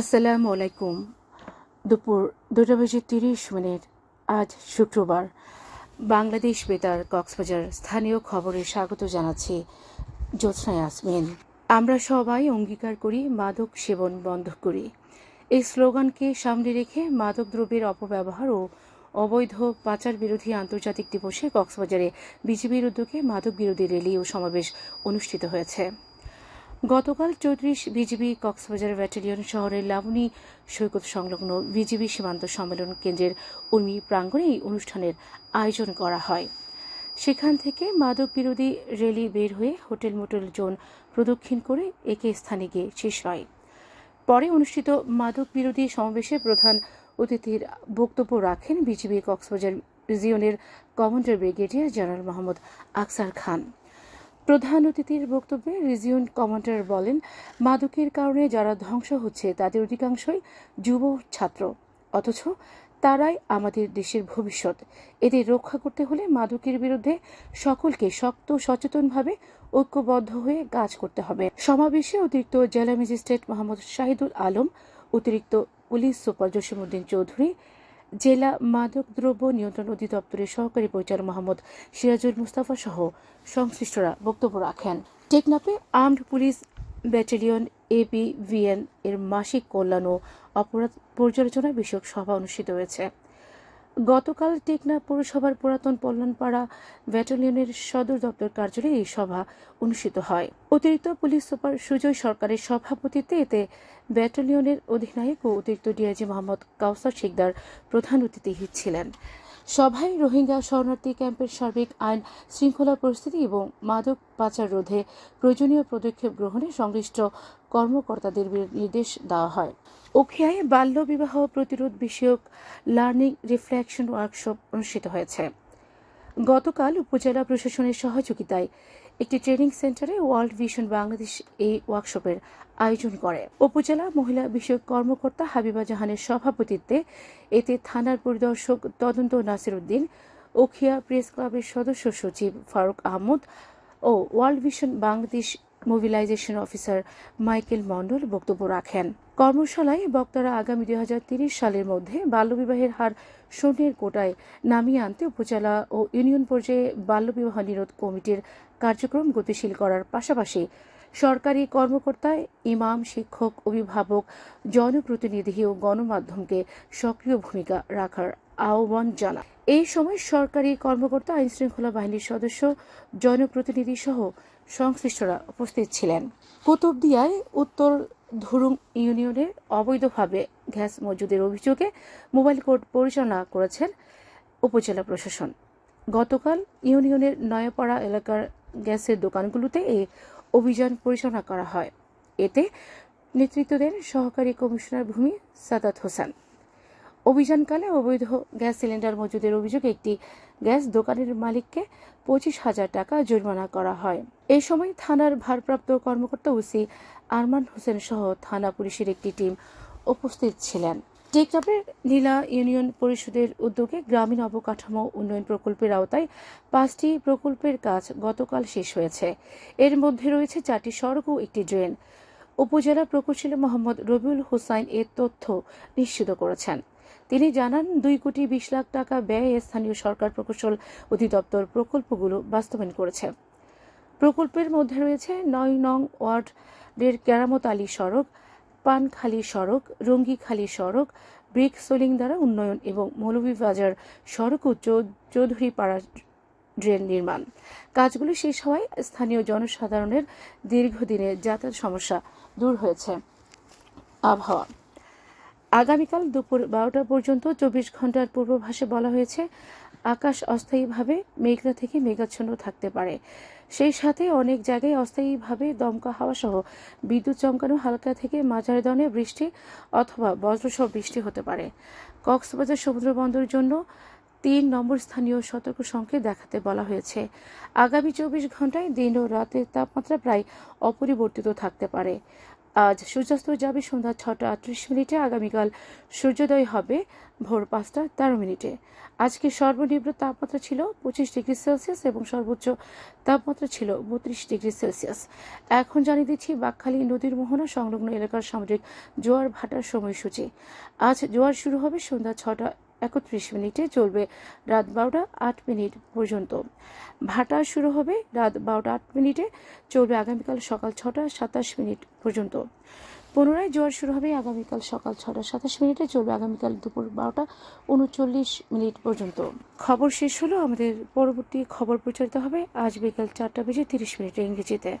আসসালামু আলাইকুম। দুপুর দুটো বেজে তিরিশ মিনিট, আজ শুক্রবার। বাংলাদেশ বেতার কক্সবাজার স্থানীয় খবরে স্বাগত জানাচ্ছি জ্যোৎস্না ইয়াসমিন। আমরা সবাই অঙ্গীকার করি, মাদক সেবন বন্ধ করি। এই স্লোগানকে সামনে রেখে মাদক দ্রব্যের অপব্যবহার ও অবৈধ পাচার বিরোধী আন্তর্জাতিক দিবসে কক্সবাজারে বিজেপির উদ্যোগে মাদক বিরোধী র্যালি ও সমাবেশ অনুষ্ঠিত হয়েছে। গতকাল চৌত্রিশ বিজিবি কক্সবাজার ব্যাটালিয়ন শহরের লাবণী সৈকত সংলগ্ন বিজিবি সীমান্ত সম্মেলন কেন্দ্রের উর্মি প্রাঙ্গণে এই অনুষ্ঠানের আয়োজন করা হয়। সেখান থেকে মাদক বিরোধী র্যালি বের হয়ে হোটেল মোটেল জোন প্রদক্ষিণ করে একে স্থানে গিয়ে শেষ হয়। পরে অনুষ্ঠিত মাদক বিরোধী সমাবেশে প্রধান অতিথির বক্তব্য রাখেন BGB Cox's Bazar রিজিয়নের commander brigadier general Mohammad Aksar Khan. প্রধান অতিথির বক্তব্যে রিজিয়ন কমান্ডার বলেন, মাদকের কারণে যারা ধ্বংস হচ্ছে তাদের অধিকাংশই যুব ছাত্র। অথচ তারাই আমাদের দেশের ভবিষ্যৎ। এদের রক্ষা করতে হলে মাদকের বিরুদ্ধে সকলকে শক্ত, সচেতনভাবে ঐক্যবদ্ধ হয়ে কাজ করতে হবে। সমাবেশে অতিরিক্ত জেলা ম্যাজিস্ট্রেট মোহাম্মদ শাহিদুল আলম, অতিরিক্ত পুলিশ সুপার জসিমুদ্দিন চৌধুরী জেলা মাদক দ্রব্য নিয়ন্ত্রণ অধিদপ্তরের সহকারী পরিচালক মোহাম্মদ সিরাজুল মুস্তাফা সহ সংশ্লিষ্টরা বক্তব্য রাখেন। টেকনাপে আর্মড পুলিশ ব্যাটালিয়ন এবিভিএন এর মাসিক কল্যাণ ও অপরাধ পর্যালোচনা বিষয়ক সভা অনুষ্ঠিত হয়েছে। গতকাল টেকনা পৌরসভার পুরাতন পল্লনপাড়া ব্যাটালিয়নের সদর দপ্তর কার্যালয়ে এই সভা অনুষ্ঠিত হয়। অতিরিক্ত পুলিশ সুপার সুজয় সরকারের সভাপতিত্বে এতে ব্যাটালিয়নের অধিনায়ক ও অতিরিক্ত ডিআইজি মোহাম্মদ কাউসার শিকদার প্রধান অতিথি ছিলেন। সভায় রোহিঙ্গা শরণার্থী ক্যাম্পের সার্বিক আইন শৃঙ্খলা পরিস্থিতি এবং মাদক পাচার রোধে প্রয়োজনীয় পদক্ষেপ গ্রহণে সংশ্লিষ্ট কর্মকর্তাদের নির্দেশ দেওয়া হয়। ওখিয়ায় বাল্য বিবাহ প্রতিরোধ বিষয়ক লার্নিং রিফ্লেকশন ওয়ার্কশপ অনুষ্ঠিত হয়েছে। গতকাল উপজেলা প্রশাসনের সহযোগিতায় একটি ট্রেনিং সেন্টারে ওয়ার্ল্ড ভিশন বাংলাদেশ এই ওয়ার্কশপের আয়োজন করে। উপজেলা মহিলা বিষয়ক কর্মকর্তা হাবিবা জাহানের সভাপতিত্বে এতে থানার পরিদর্শক তদন্ত নাসির উদ্দিন ওখিয়া প্রেস ক্লাবের সদস্য সচিব ফারুক আহমদ ও world vision Bangladesh mobilization officer Michael Mondal বক্তব্য রাখেন। কর্মশালায় বক্তারা আগামী দুই সালের মধ্যে বাল্যবিবাহের হার শূন্যের কোটায় নামিয়ে আনতে উপজেলা ও ইউনিয়ন পর্যায়ে বাল্যবিবাহ নিরোধ কমিটির কার্যক্রম গতিশীল করার পাশাপাশি সরকারি কর্মকর্তা, ইমাম, শিক্ষক, অভিভাবক, জনপ্রতিনিধি ও গণমাধ্যমকে সক্রিয় ভূমিকা রাখার আহ্বান জানান এই সময় সরকারি কর্মকর্তা, আইনশৃঙ্খলা বাহিনীর সদস্য, জনপ্রতিনিধি সহ সংশ্লিষ্টরা উপস্থিত ছিলেন। কুতুবদিয়ায় উত্তর ধুরুং ইউনিয়নের অবৈধভাবে গ্যাস মজুদের অভিযোগে মোবাইল কোর্ট পরিচালনা করেছেন উপজেলা প্রশাসন। গতকাল ইউনিয়নের নয়াপাড়া এলাকার গ্যাসের দোকানগুলোতে এই অভিযান পরিচালনা করা হয়। এতে নেতৃত্ব দেন সহকারী কমিশনার ভূমি সাদাত হোসেন। অভিযানকালে অবৈধ গ্যাস সিলিন্ডার মজুদের অভিযোগে একটি গ্যাস দোকানের মালিককে পঁচিশ হাজার টাকা জরিমানা করা হয়। এই সময় থানার ভারপ্রাপ্ত কর্মকর্তা ওসি আরমান হোসেন সহ থানা পুলিশের একটি টিম উপস্থিত ছিলেন। টেকনাপের নীলা ইউনিয়ন পরিষদের উদ্যোগে গ্রামীণ অবকাঠামো উন্নয়ন প্রকল্পের আওতায় পাঁচটি প্রকল্পের কাজ গতকাল শেষ হয়েছে। এর মধ্যে রয়েছে চারটি সড়ক ও একটি ড্রেন। উপজেলা প্রকৌশলী মোহাম্মদ রবিউল হোসাইন এর তথ্য নিশ্চিত করেছেন। তিনি জানান, দুই কোটি বিশ লাখ টাকা ব্যয়ে স্থানীয় সরকার প্রকৌশল অধিদপ্তর প্রকল্পগুলো বাস্তবায়ন করেছে। প্রকল্পের মধ্যে রয়েছে নয় নং ওয়ার্ডের কেরামত আলী সড়ক, পানখালী সড়ক, রঙ্গিখালী সড়ক, ব্রিক সোলিং দ্বারা উন্নয়ন এবং মৌলভীবাজার সড়ক ও চৌধুরীপাড়া ড্রেন নির্মাণ। কাজগুলি শেষ হওয়ায় স্থানীয় জনসাধারণের দীর্ঘদিনের যাতায়াত সমস্যা দূর হয়েছে। আবহাওয়া। আগামীকাল দুপুর বারোটা পর্যন্ত চব্বিশ ঘণ্টার পূর্বাভাসে বলা হয়েছে আকাশ অস্থায়ীভাবে মেঘলা থেকে মেঘাচ্ছন্ন থাকতে পারে। সেই সাথে অনেক জায়গায় অস্থায়ীভাবে দমকা হাওয়া সহ বিদ্যুৎ চমকানো হালকা থেকে মাঝারি ধরনের বৃষ্টি অথবা বজ্রসহ বৃষ্টি হতে পারে। কক্সবাজার সমুদ্র বন্দরের জন্য তিন নম্বর স্থানীয় সতর্ক সংকেত দেখাতে বলা হয়েছে। আগামী চব্বিশ ঘন্টায় দিন ও রাতের তাপমাত্রা প্রায় অপরিবর্তিত থাকতে পারে। আজ সূর্যাস্ত যাবে সন্ধ্যা ছটা আটত্রিশ মিনিটে। আগামীকাল সূর্যোদয় হবে ভোর পাঁচটা তেরো মিনিটে। আজকে সর্বনিম্ন তাপমাত্রা ছিল পঁচিশ ডিগ্রি সেলসিয়াস এবং সর্বোচ্চ তাপমাত্রা ছিল বত্রিশ ডিগ্রি সেলসিয়াস। এখন জানিয়ে দিচ্ছি, বাকখালী নদীর মোহনা সংলগ্ন এলাকার সামুদ্রিক জোয়ার ভাটার সময়সূচি। আজ জোয়ার শুরু হবে সন্ধ্যা ছটা একত্রিশ মিনিটে চলবে রাত বারোটা আট মিনিট পর্যন্ত। ভাটা শুরু হবে রাত বারোটা আট মিনিটে, চলবে আগামীকাল সকাল ছটা সাতাশ মিনিট পর্যন্ত। পুনরায় জোয়ার শুরু হবে আগামীকাল সকাল ছটা সাতাশ মিনিটে, চলবে আগামীকাল দুপুর বারোটা উনচল্লিশ মিনিট পর্যন্ত। খবর শেষ হলো, আমাদের পরবর্তী খবর প্রচারিত হবে আজ বিকাল চারটা বেজে তিরিশ মিনিটে ইংরেজিতে।